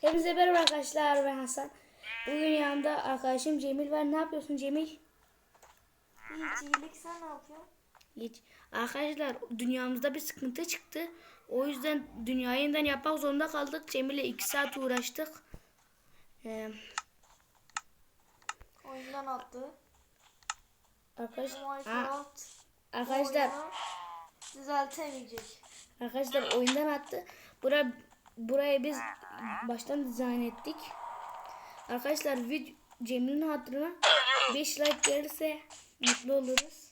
Hepinize merhaba arkadaşlar ben Hasan. Bugün yanımda arkadaşım Cemil var. Ne yapıyorsun Cemil? Hiç iyilik sen ne yapıyorsun? Hiç. Arkadaşlar dünyamızda bir sıkıntı çıktı. O yüzden dünyayı yeniden yapmak zorunda kaldık. Cemil'le 2 saat uğraştık. Ee, Oyundan attı. arkadaş, Aa, Minecraft arkadaşlar oyunu düzeltemeyecek. arkadaşlar oyundan attı. Bura, burayı biz baştan dizayn ettik. Arkadaşlar vid Cemil'in hatırına 5 like gelirse mutlu oluruz.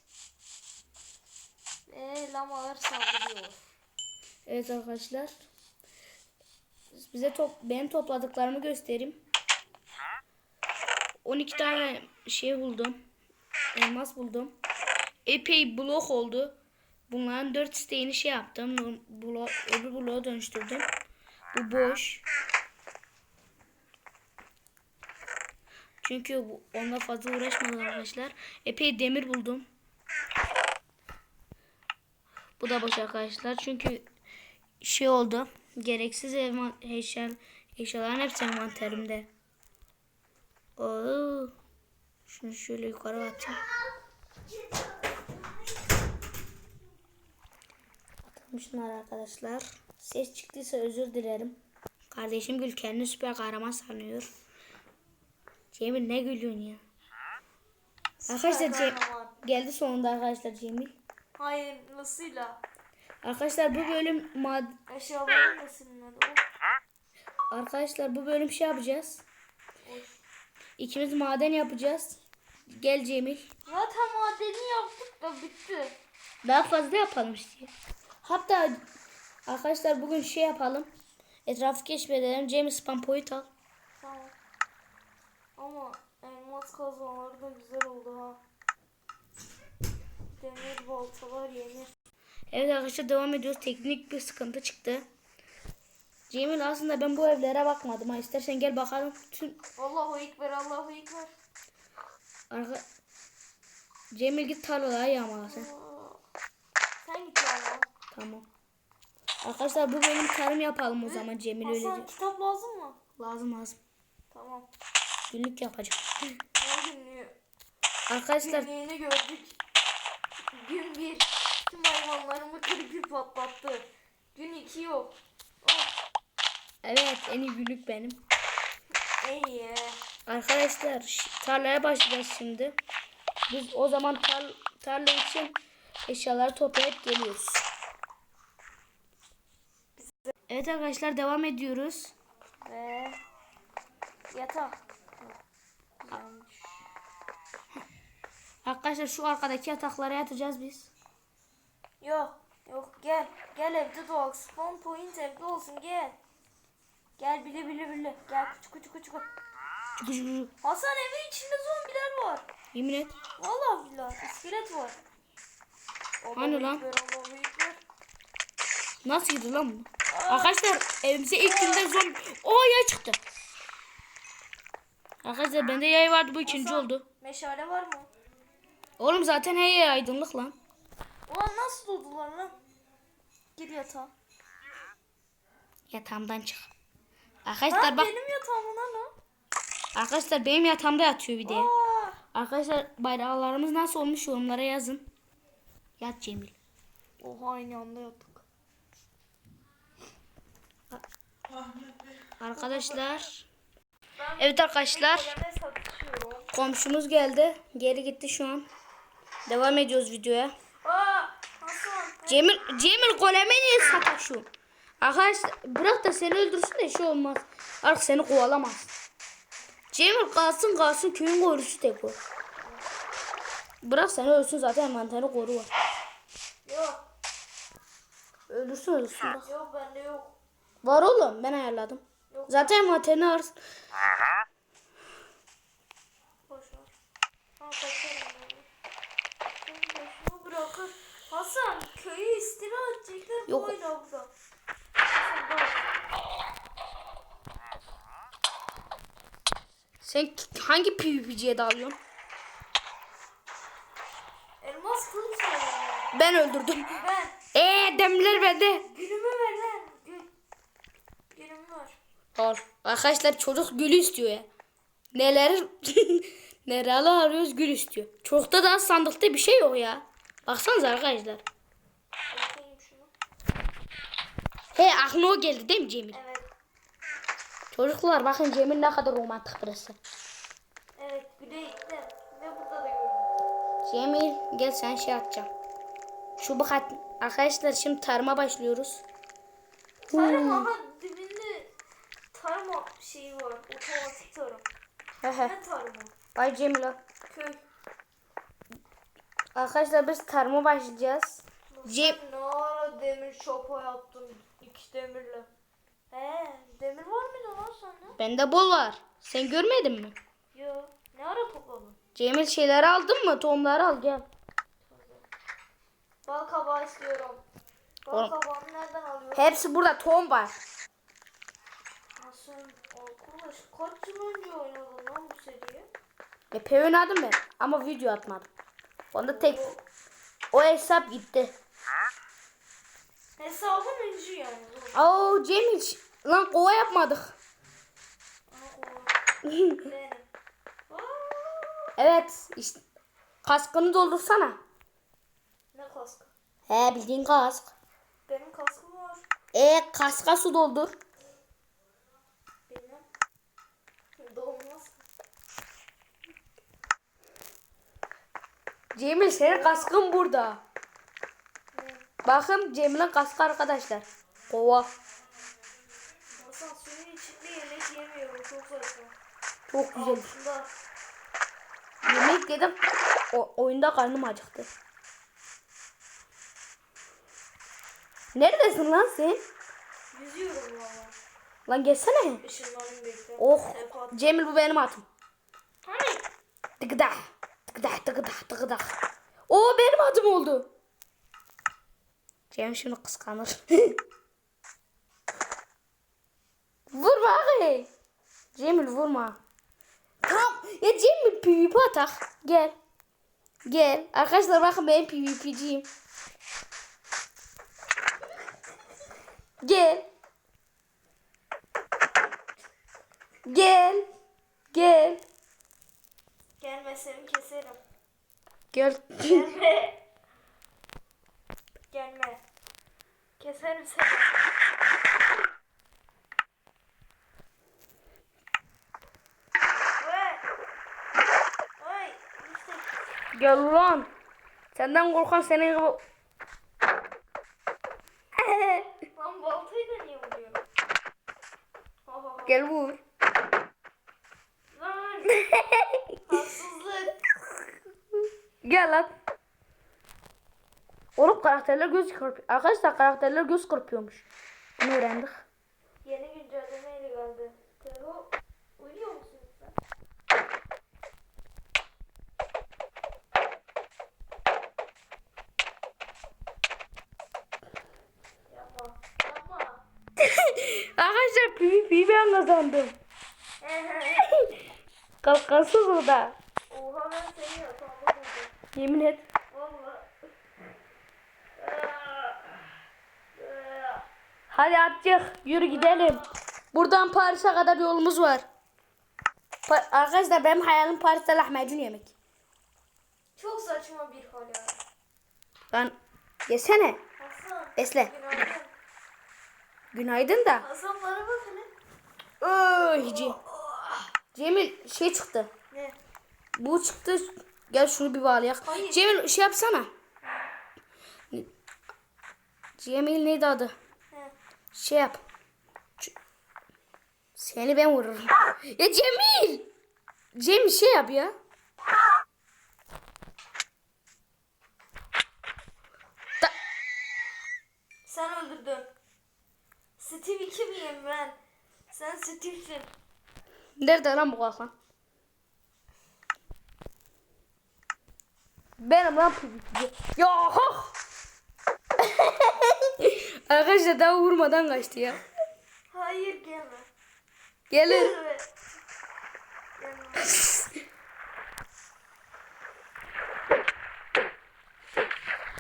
Ve lamalar saldırıyor. Evet arkadaşlar. Bize top benim topladıklarımı göstereyim. 12 tane şey buldum. Elmas buldum. Epey blok oldu. Bunların 4 isteğini şey yaptım. Blok, öbür bloğa dönüştürdüm. Bu boş. Çünkü onunla fazla uğraşmadım arkadaşlar. Epey demir buldum. Bu da boş arkadaşlar. Çünkü şey oldu. Gereksiz eşya, eşyaların hepsi envanterimde. Oo. Şunu şöyle yukarı atayım. Şunları arkadaşlar. Ses çıktıysa özür dilerim. Kardeşim Gül kendini süper kahraman sanıyor. Cemil ne gülüyorsun ya? Arkadaşlar Cem kahraman. geldi sonunda arkadaşlar Cemil. Hayır nasıyla? Arkadaşlar bu bölüm mad Eşyaların adı? Arkadaşlar bu bölüm şey yapacağız. İkimiz maden yapacağız. Gel Cemil. Zaten madeni yaptık da bitti. Daha fazla yapalım işte. Hatta arkadaşlar bugün şey yapalım. Etrafı keşfedelim. Cemil spam point al. Tamam. Ama elmas kazmaları da güzel oldu ha. Demir baltalar yeni. Evet arkadaşlar devam ediyoruz. Teknik bir sıkıntı çıktı. Cemil aslında ben bu evlere bakmadım. Ha. İstersen gel bakalım. Tüm Allahu Ekber, Allahu Ekber. arka... Cemil git tarlalara yağmala sen. Git. Tamam. Arkadaşlar bu bölüm tarım yapalım o zaman Cemil öyle Hasan diyor. kitap lazım mı? Lazım lazım. Tamam. Günlük yapacağım. Ne günlüğü? Arkadaşlar Günlüğünü gördük. Gün bir. Tüm hayvanlarımı kırıp patlattı. Gün iki yok. Oh, evet en iyi günlük benim. iyi. Arkadaşlar ş- tarlaya başlayacağız şimdi. Biz o zaman tar tarla için eşyaları toplayıp geliyoruz. Evet arkadaşlar devam ediyoruz. Ve yatak. Arkadaşlar şu arkadaki yataklara yatacağız biz. Yok. Yok gel. Gel evde doğal. Spawn point evde olsun gel. Gel bile bile bile. Gel küçük küçük küçük. Çıkı çıkı. Hasan evin içinde zombiler var. Yemin et. Vallahi billahi iskelet var. Hani lan? Ekber, Allahu Ekber. Nasıl girdi lan bu? Arkadaşlar evimize ilk günde zombi... O yay çıktı. Arkadaşlar bende yay vardı bu ikinci Hasan, oldu. Meşale var mı? Oğlum zaten her aydınlık lan. Ulan nasıl doğdular lan? Gir yatağa. Yatağımdan çık. Arkadaşlar bak. benim yatağımın lan. Arkadaşlar benim yatağımda yatıyor bir de. Aa, Arkadaşlar bayraklarımız nasıl olmuş yorumlara yazın. Yat Cemil. Oha aynı anda yattık. Arkadaşlar. Evet arkadaşlar. koleme. Komşumuz geldi. Geri gitti şu an. Devam ediyoruz videoya. Cemil, Cemil goleme niye sataşıyor? Arkadaşlar bırak da seni öldürsün de şey olmaz. Artık seni kovalamaz. Cemil kalsın kalsın köyün korusu tek o. Bırak seni ölsün zaten envanteri koru var. Yok. Öldürsün ölsün bak. Yok bende yok. Var oğlum ben ayarladım. Yok. Zaten başıma bırakır. Hasan köyü istila edecekler. Yok. Hasan bak. Sen hangi PvP'ciye dalıyorsun? Elmas kılıç. Ben öldürdüm. Ben. Eee demirler bende. Al. Arkadaşlar çocuk gül istiyor ya. Neler neler arıyoruz gül istiyor. Çocukta daha sandıkta bir şey yok ya. Baksanıza arkadaşlar. He aklına o geldi değil mi Cemil? Evet. Çocuklar bakın Cemil ne kadar romantik birisi. Evet. Bir de gitti. Ve burada da gördüm. Cemil gel sen şey atacağım. Şu bak arkadaşlar şimdi tarıma başlıyoruz. Tarım dibinde tarım şeyi var. Otomatik tarım. Ne tarımı? Bay Cemil al. Köy. Arkadaşlar biz tarıma başlayacağız. Cem Ne ara demir şopa yaptım iki demirle. He, demir var mıydı lan sende? bende bol var. Sen görmedin mi? Yo. Ne ara topladın? Cemil şeyleri aldın mı? Tohumları al gel. Bal kabağı istiyorum. Bal Oğlum. kabağını nereden alıyorum? Hepsi burada tohum var. Sen arkadaş kaç yıl önce oynadın lan bu seriyi? Epey oynadım ben ama video atmadım. Onda tek o hesap gitti. Hesabın öncü yani. Oo Cemil lan kova yapmadık. Evet işte kaskını doldursana. ne kaskı? He bildiğin kask. Benim kaskım var. E kaska su doldur. Cemil senin kaskın burada. Bakın Cemil'in kaskı arkadaşlar. Kova. Hasan suyun içinde yemek yemiyorum. Çok saçma. Çok güzel. Altında. Yemek yedim. O, oyunda karnım acıktı. Neredesin lan sen? Yüzüyorum valla. Lan gelsene. Işınlanın bekle. Oh. Cemil bu benim atım. Hani? Tıkıdah. Tıkıdah tıkıdah tıkıdah. O benim adım oldu. Cemil şunu kıskanır. vurma abi. Cemil vurma. Tamam. Ya Cemil PvP atak. Gel. Gel. Arkadaşlar bakın ben PvP'ciyim. Gel. Gel. Gel. Gelme seni keserim. Gel. Gelme. Gelme. Keserim seni. Gel ulan. Senden korkan senin gibi... Lan baltayla niye vuruyorum? Gel vur. Lan. Haksızlık. Gel lan. Oğlum karakterler göz kırpıyor. Arkadaşlar karakterler göz kırpıyormuş. Bunu öğrendik. Yeni güncellemeyle geldi. Tero uyuyor musun sen? Yapma. Yapma. Arkadaşlar PvP'yi ben kazandım. Kalkansız o da. Oha ben seni yatağımda buldum. Yemin et. Valla. Hadi atacak. Yürü gidelim. Buradan Paris'e kadar yolumuz var. Pa- Arkadaşlar benim hayalim Paris'te lahmacun yemek. Çok saçma bir hal ya. Lan yesene. Hasan. Besle. Günaydın. Günaydın da. Hasan bana bak hele. Öy, Ce- Cemil şey çıktı. Ne? Bu çıktı. Gel şunu bir bağlayak. Hayır. Cemil şey yapsana. Cemil neydi adı? Ne? Şey yap. Seni ben vururum. Ya Cemil! Cemil şey yap ya. Da- Sen öldürdün. Steve 2 miyim ben? Sen Steve'sin. Nerede lan bu kalkan? Benim lan PvP'ci. Ya hah! Arkadaşlar daha vurmadan kaçtı ya. Hayır gelme. Gelme.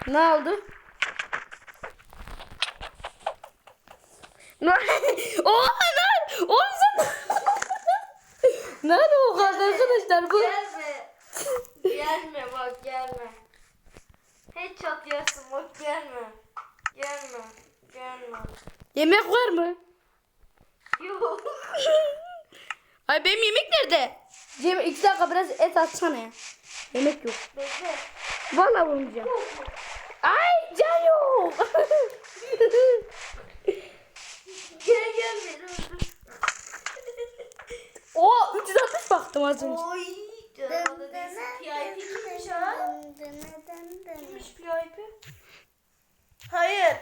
Ne oldu? Ne? Oha lan! Oğlum sen... Nerede o kadar arkadaşlar bu? Gelme. gelme bak gelme. Headshot yersin bak gelme. Gelme. Gelme. Yemek var mı? Yok. Ay benim yemek nerede? Cem iki dakika biraz et atsana ya. Yemek yok. Bekle. Vallahi vurmayacağım. Ay can yok. Gel gel beni öldür. O 360 baktım az önce. Oy. PIP kimmiş ha? Kimmiş PIP? Hayır.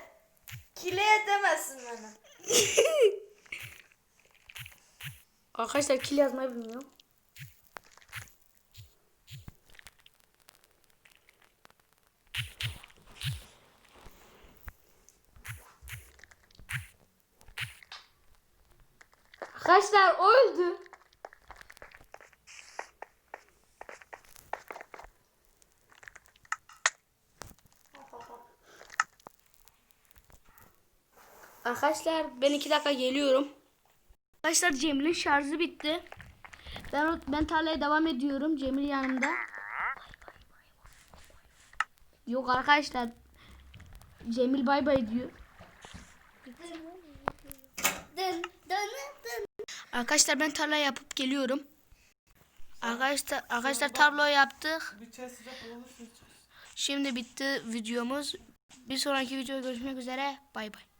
Kile edemezsin beni. Arkadaşlar kill yazmayı bilmiyorum. Arkadaşlar o öldü. Arkadaşlar ben iki dakika geliyorum. Arkadaşlar Cemil'in şarjı bitti. Ben ben tarlaya devam ediyorum. Cemil yanımda. Yok arkadaşlar. Cemil bay bay diyor. Arkadaşlar ben tarla yapıp geliyorum. Arkadaşlar arkadaşlar tablo yaptık. Şimdi bitti videomuz. Bir sonraki videoda görüşmek üzere. Bay bay.